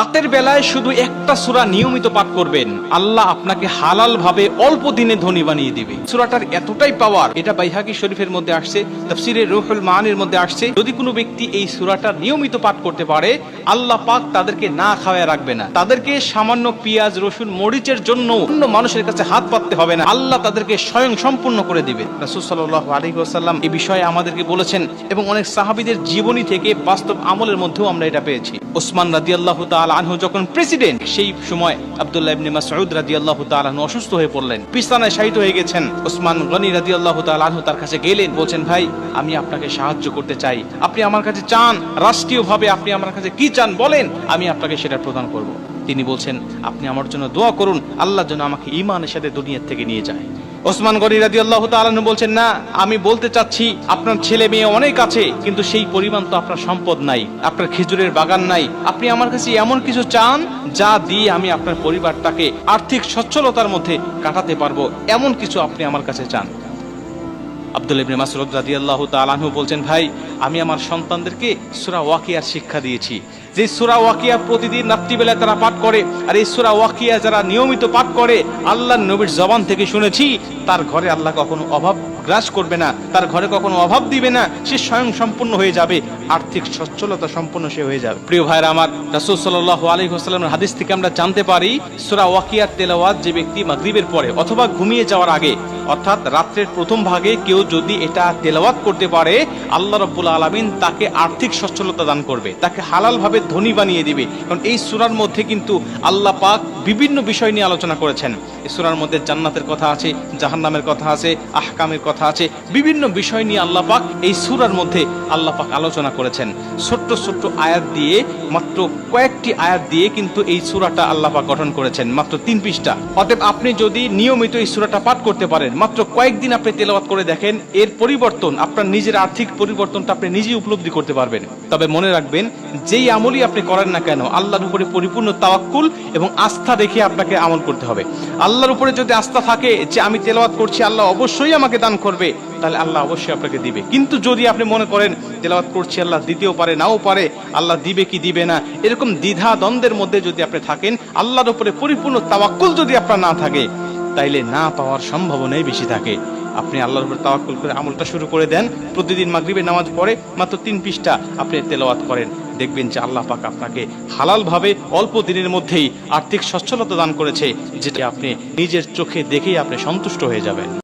রাতের বেলায় শুধু একটা সুরা নিয়মিত পাঠ করবেন। আল্লাহ আপনাকে হালাল ভাবে অল্প দিনে ধনী বানিয়ে দিবে। সুরাটার এতটাই পাওয়ার এটা বাইহাকি শরীফের মধ্যে আসছে, তাফসিরে রুহুল মানের মধ্যে আসছে। যদি কোনো ব্যক্তি এই সূরাটা নিয়মিত পাঠ করতে পারে, আল্লাহ পাক তাদেরকে না খাওয়ায় রাখবে না। তাদেরকে সামান্য পেঁয়াজ, রসুন, মরিচের জন্য অন্য মানুষের কাছে হাত পাততে হবে না। আল্লাহ তাদেরকে স্বয়ং সম্পূর্ণ করে দিবে। রাসূল আলাইহি ওয়াসাল্লাম এই বিষয়ে আমাদেরকে বলেছেন এবং অনেক সাহাবীদের জীবনী থেকে বাস্তব আমলের মধ্যেও আমরা এটা পেয়েছি। ওসমান রাদিয়াল্লাহু তাআলা আনহু যখন প্রেসিডেন্ট, সেই সময় আব্দুল্লাহ ইবনে মাসউদ রাদিয়াল্লাহু তাআলা আনহু অসুস্থ হয়ে পড়লেন। বিছানায় শায়িত হয়ে গেছেন। ওসমান গনি রাদিয়াল্লাহু তাআলা আনহু তার কাছে গেলেন, বলছেন, ভাই, আমি আপনাকে সাহায্য করতে চাই। আপনি আমার কাছে চান, রাষ্ট্রীয়ভাবে আপনি আমার কাছে কি চান বলেন, আমি আপনাকে সেটা প্রদান করব। তিনি বলছেন, আপনি আমার জন্য দোয়া করুন, আল্লাহ যেন আমাকে ইমানের সাথে দুনিয়ার থেকে নিয়ে যায়। ওসমান গনি রাজি আল্লাহ তালু বলছেন, না, আমি বলতে চাচ্ছি আপনার ছেলে মেয়ে অনেক আছে, কিন্তু সেই পরিমাণ তো আপনার সম্পদ নাই, আপনার খেজুরের বাগান নাই। আপনি আমার কাছে এমন কিছু চান যা দিয়ে আমি আপনার পরিবারটাকে আর্থিক সচ্ছলতার মধ্যে কাটাতে পারব। এমন কিছু আপনি আমার কাছে চান। আব্দুল ইবনে মাসউদ রাদিয়াল্লাহু তাআলা আনহু বলছেন, ভাই, আমি আমার সন্তানদেরকে সূরা ওয়াকিয়ার শিক্ষা দিয়েছি। যে সূরা ওয়াকিয়া প্রতিদিন রাত্রিবেলায় তারা পাঠ করে আর এই সূরা ওয়াকিয়া যারা নিয়মিত পাঠ করে, আল্লাহর নবীর জবান থেকে শুনেছি, তার ঘরে আল্লাহ কখনো অভাব গ্রাস করবে না, তার ঘরে কখনো অভাব দিবে না, সে স্বয়ং সম্পূর্ণ হয়ে যাবে, আর্থিক সচ্ছলতা সম্পূর্ণ সে হয়ে যাবে। প্রিয় ভাইরা আমার, রাসূল সাল্লাল্লাহু আলাইহি ওয়াসাল্লামের হাদিস থেকে আমরা জানতে পারি, সূরা ওয়াকিয়ার তেলাওয়াত যে ব্যক্তি মাগরিবের পরে অথবা ঘুমিয়ে যাওয়ার আগে অর্থাৎ রাত্রের প্রথম ভাগে কেউ যদি এটা তেলাওয়াত করতে পারে, আল্লাহ রব্বুল আলমিন তাকে আর্থিক সচ্ছলতা দান করবে, তাকে হালালভাবে ধনী বানিয়ে দিবে। কারণ এই সুরার মধ্যে কিন্তু আল্লাহ পাক বিভিন্ন বিষয় নিয়ে আলোচনা করেছেন। এই সুরার মধ্যে জান্নাতের কথা আছে, জাহান্নামের কথা আছে, আহকামের কথা আছে, বিভিন্ন বিষয় নিয়ে আল্লাহ পাক এই সুরার মধ্যে আল্লাহ পাক আলোচনা করেছেন। ছোট্ট ছোট্ট আয়াত দিয়ে, মাত্র কয়েকটি আয়াত দিয়ে কিন্তু এই সুরাটা আল্লাহ পাক গঠন করেছেন, মাত্র তিন পৃষ্ঠা। অতএব আপনি যদি নিয়মিত এই সুরাটা পাঠ করতে পারেন মাত্র কয়েকদিন আপনি তেলাওয়াত করে দেখেন, এর পরিবর্তন, আপনার নিজের আর্থিক পরিবর্তনটা আপনি নিজেই উপলব্ধি করতে পারবেন। তবে মনে রাখবেন, যেই আমলই আপনি করেন না কেন, আল্লাহর উপরে পরিপূর্ণ তাওয়াক্কুল এবং আস্থা রেখে আপনাকে আমল করতে হবে। আল্লাহর উপরে যদি আস্থা থাকে যে আমি তেলাওয়াত করছি, আল্লাহ অবশ্যই আমাকে দান করবে, তাহলে আল্লাহ অবশ্যই আপনাকে দিবে। কিন্তু যদি আপনি মনে করেন, তেলাওয়াত করছি, আল্লাহ দিতেও পারে, নাও পারে, আল্লাহ দিবে কি দিবে না, এরকম দ্বিধা দ্বন্দ্বের মধ্যে যদি আপনি থাকেন, আল্লাহর উপরে পরিপূর্ণ তাওয়াক্কুল যদি আপনার না থাকে তাইলে না পাওয়ার সম্ভাবনাই বেশি থাকে। আপনি আল্লাহর উপর তাওয়াক্কুল করে আমলটা শুরু করে দেন। প্রতিদিন মাগরিবের নামাজ পড়ে মাত্র তিন পৃষ্ঠা আপনি তেলাওয়াত করেন। দেখবেন যে আল্লাহ পাক আপনাকে হালালভাবে অল্প দিনের মধ্যেই আর্থিক সচ্ছলতা দান করেছে, যেটা আপনি নিজের চোখে দেখেই আপনি সন্তুষ্ট হয়ে যাবেন।